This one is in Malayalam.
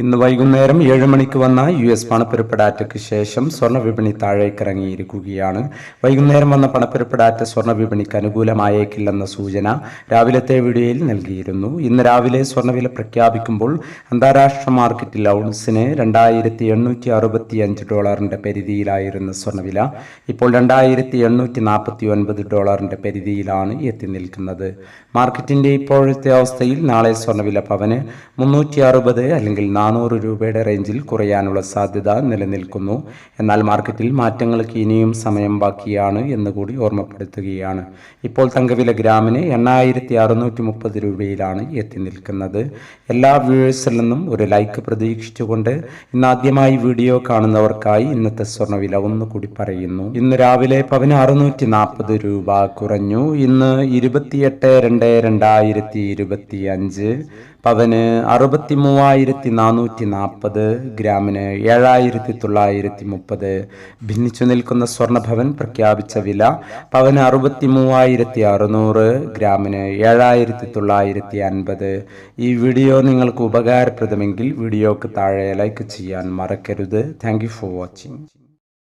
ഇന്ന് വൈകുന്നേരം ഏഴ് മണിക്ക് വന്ന യു എസ് പണപ്പെരുപ്പ് ഡാറ്റയ്ക്ക് ശേഷം സ്വർണ വിപണി താഴേക്കിറങ്ങിയിരിക്കുകയാണ്. വൈകുന്നേരം വന്ന പണപ്പെരുപ്പ് ഡാറ്റ സ്വർണ വിപണിക്ക് അനുകൂലമായേക്കില്ലെന്ന സൂചന രാവിലത്തെ വീഡിയോയിൽ നൽകിയിരുന്നു. ഇന്ന് രാവിലെ സ്വർണവില പ്രഖ്യാപിക്കുമ്പോൾ അന്താരാഷ്ട്ര മാർക്കറ്റിൽ ഔൺസിന് രണ്ടായിരത്തി എണ്ണൂറ്റി അറുപത്തി അഞ്ച് പരിധിയിലായിരുന്നു സ്വർണവില ഇപ്പോൾ രണ്ടായിരത്തി എണ്ണൂറ്റി നാൽപ്പത്തി ഒൻപത് പരിധിയിലാണ് എത്തി നിൽക്കുന്നത്. മാർക്കറ്റിന്റെ ഇപ്പോഴത്തെ അവസ്ഥയിൽ നാളെ സ്വർണവില പവന് മുന്നൂറ്റി അറുപത് അല്ലെങ്കിൽ രൂപയുടെ റേഞ്ചിൽ കുറയാനുള്ള സാധ്യത നിലനിൽക്കുന്നു. എന്നാൽ മാർക്കറ്റിൽ മാറ്റങ്ങൾക്ക് ഇനിയും സമയം ബാക്കിയാണ് എന്നുകൂടി ഓർമ്മപ്പെടുത്തുകയാണ്. ഇപ്പോൾ തങ്കവില ഗ്രാമിന് എണ്ണായിരത്തി അറുന്നൂറ്റി മുപ്പത് രൂപയിലാണ് എത്തി നിൽക്കുന്നത്. എല്ലാ വ്യൂവേഴ്സിൽ നിന്നും ഒരു ലൈക്ക് പ്രതീക്ഷിച്ചുകൊണ്ട് ഇന്നാദ്യമായി വീഡിയോ കാണുന്നവർക്കായി ഇന്നത്തെ സ്വർണവില ഒന്നുകൂടി പറയുന്നു. ഇന്ന് രാവിലെ പവന് അറുന്നൂറ്റി നാൽപ്പത് രൂപ കുറഞ്ഞു. ഇന്ന് ഇരുപത്തിയെട്ട് രണ്ട് രണ്ടായിരത്തി ഇരുപത്തി അഞ്ച് പവന് അറുപത്തി മൂവായിരത്തി നാനൂറ്റി നാൽപ്പത് ഗ്രാമിന് ഏഴായിരത്തി തൊള്ളായിരത്തി മുപ്പത് ഭിന്നിച്ചു നിൽക്കുന്ന സ്വർണഭവൻ പ്രഖ്യാപിച്ച വില പവൻ അറുപത്തി മൂവായിരത്തി അറുന്നൂറ് ഗ്രാമിന് ഏഴായിരത്തി തൊള്ളായിരത്തി അൻപത് ഈ വീഡിയോ നിങ്ങൾക്ക് ഉപകാരപ്രദമെങ്കിൽ വീഡിയോക്ക് താഴെ ലൈക്ക് ചെയ്യാൻ മറക്കരുത്. Thank for watching.